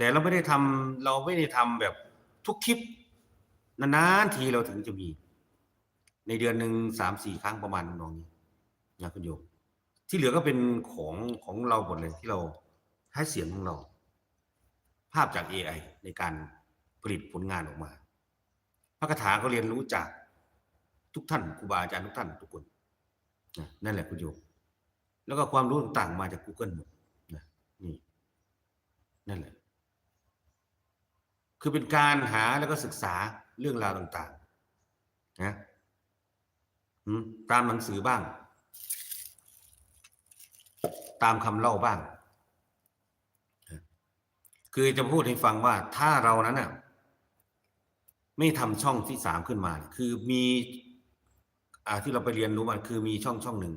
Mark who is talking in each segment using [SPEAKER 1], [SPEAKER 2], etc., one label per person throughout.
[SPEAKER 1] แต่เราไม่ได้ทำเราไม่ได้ทำแบบทุกคลิปนานๆทีเราถึงจะมี ในเดือนหนึ่งสามสี่ครั้งประมาณนองนี้นะคุณโยมที่เหลือก็เป็นของของเราหมดเลยที่เราให้เสียงของเรา ภาพจาก AI ในการผลิตผลงานออกมา พระคาถาก็เรียนรู้จากทุกท่านครูบาอาจารย์ทุกท่านทุกคนนะนั่นแหละคุณโยมแล้วก็ความรู้ต่างๆมาจาก Google หมดนะนี่นั่นแหละ คือเป็นการหาแล้วก็ศึกษาเรื่องราวต่างๆนะตามหนังสือบ้าง ตามคำเล่าบ้าง คือจะพูดให้ฟังว่าถ้าเรานั้นน่ะ ไม่ทำช่องที่สามขึ้นมา คือมีอ่าที่เราไปเรียนรู้มาคือมีช่องช่องหนึ่ง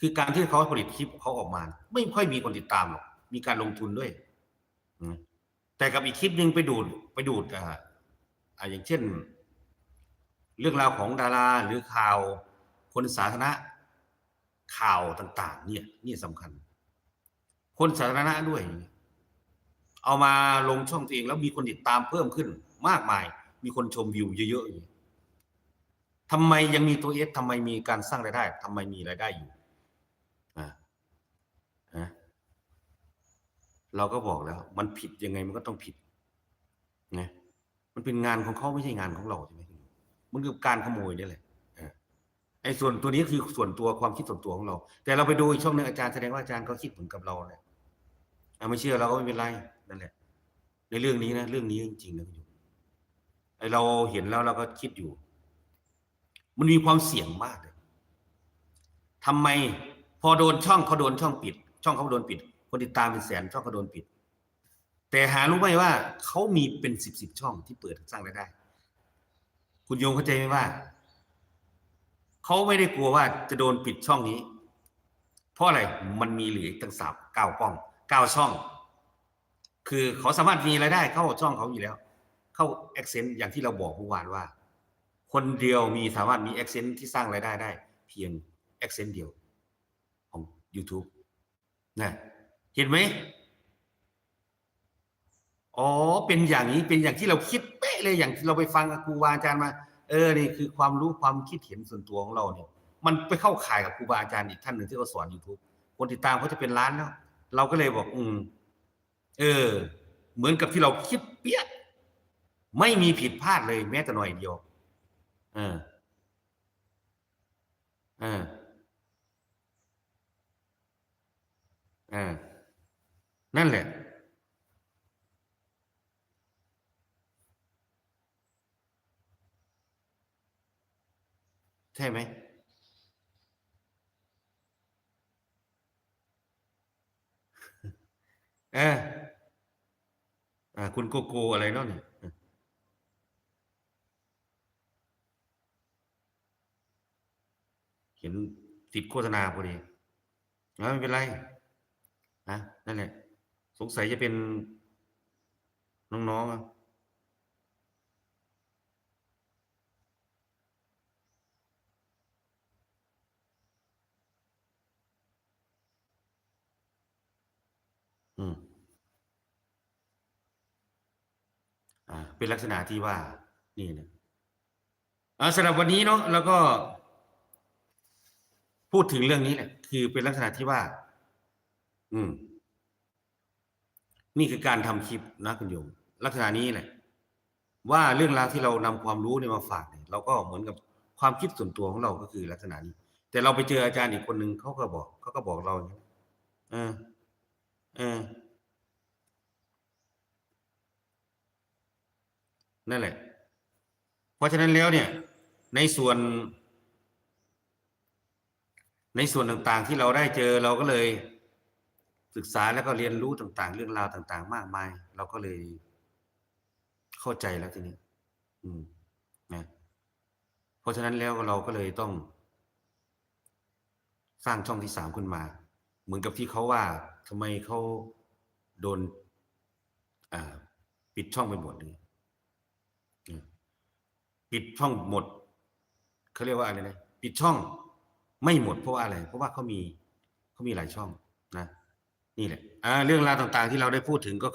[SPEAKER 1] คือการที่เขาผลิตคลิปเขาออกมา ไม่ค่อยมีคนติดตามหรอกมีการลงทุนด้วยอื แต่กับอีกคลิปหนึ่งไปดูดไปดูดอ่าอ่าอย่างเช่น เรื่องราวของดาราหรือข่าวคนสาธารณะข่าวต่าง ๆ เนี่ยนี่สำคัญ คนสาธารณะด้วย เอามาลงช่องตัวเองแล้วมีคนติดตามเพิ่มขึ้น มากมาย มีคนชมวิวเยอะๆอย่ทำไมยังมีตัวเอสทำไมมีการสร้างรายได้ทำไมมีรายได้อยู่อ่าฮะ เราก็บอกแล้ว มันผิดยังไงมันก็ต้องผิดนะมันเป็นงานของเขาไม่ใช่งานของเราใช่ไหมมันคือการขโมยนี่แหละไอ้ส่วนตัวนี้คือส่วนตัวความคิดส่วนตัวของเรา แต่เราไปดูอีกช่องหนึงอาจารย์แสดงว่าอาจารย์ก็คิดเหมือนกับเราแหละอะไม่เชื่อเราก็ไม่เป็นไรนั่นแหละ ในเรื่องนี้นะเรื่องนี้จริงๆนะคุณโยมไอเราเห็นแล้วเราก็คิดอยู่ มันมีความเสี่ยงมากเลยทำไม พอโดนช่องเขาโดนช่องปิด ช่องเขาโดนปิด คนติดตามเป็นแสนช่องเขาโดนปิด แต่หารู้ไหมว่าเขามีเป็นสิบสิบช่องที่เปิดสร้างรายได้ คุณโยมเข้าใจไหมว่าเขาไม่ได้กลัวว่าจะโดนปิดช่องนี้ เพราะอะไรมันมีเหลืออีกตั้งสามเก้าป้องเก้าช่อง คือเขาสามารถมีรายได้เข้าช่องเขาอยู่แล้ว เข้า a อ c เซนต์อย่างที่เราบอกเมื่อวานว่า คนเดียวมีสามารถมี a อ c เซนต์ที่สร้างรายได้ได้ เพียง a อ c เซนต์เดียวของ YouTube นะ เห็นไหมอ๋อ เป็นอย่างนี้เป็นอย่างที่เราคิดเป๊ะเลยอย่างที่เราไปฟังครูบาอาจารย์มา เออนี่คือความรู้ความคิดเห็นส่วนตัวของเราเนี่ยมันไปเข้าข่ายกับครูบาอาจารย์อีกท่านหนึ่งที่เขาสอน YouTube คนติดตามเขาจะเป็นล้านแล้ว เราก็เลยบอก อืม เออ เหมือนกับที่เราคิดเปี้ยไม่มีผิดพลาดเลยแม้แต่หน่อยเดียวเออเออเออ นั่นแหละ ใช่ไหมเอออ่า คุณโกโก้อะไรเนาะเนี่ยเออเห็นติดโฆษณาพอดีแล้วไม่เป็นไรนะนั่นแหละ สงสัยจะเป็นน้องๆอะอืม อ่า เป็นลักษณะที่ว่า นี่นะอ่าสำหรับวันนี้เนาะแล้วก็ พูดถึงเรื่องนี้แหละคือเป็นลักษณะที่ว่า อืม นี่คือการทำคลิปนะคุณโยมลักษณะนี้แหละว่าเรื่องราวที่เรานำความรู้เนี่ยมาฝากเนี่ยเราก็เหมือนกับความคิดส่วนตัวของเราก็คือลักษณะนี้ แต่เราไปเจออาจารย์อีกคนหนึ่งเขาก็บอกเขาก็บอกเราอย่างนี้เออเออนั่นแหละ เพราะฉะนั้นแล้วเนี่ย ในส่วน ในส่วนต่างๆที่เราได้เจอเราก็เลย ศึกษาแล้วก็เรียนรู้ต่าง ๆ เรื่องราวต่าง ๆ มากมาย เราก็เลยเข้าใจแล้วทีนี้ อืมนะเพราะฉะนั้นแล้วเราก็เลยต้อง สร้างช่องที่สามขึ้นมา เหมือนกับที่เขาว่าทำไมเขาโดนปิดช่องไปหมดเลยปิดช่องหมดเขาเรียกว่าอะไรนะปิดช่องไม่หมดเพราะว่าอะไร เพราะว่าเขามีเขามีหลายช่อง นี่แหละเรื่องราวต่างๆที่เราได้พูดถึงก็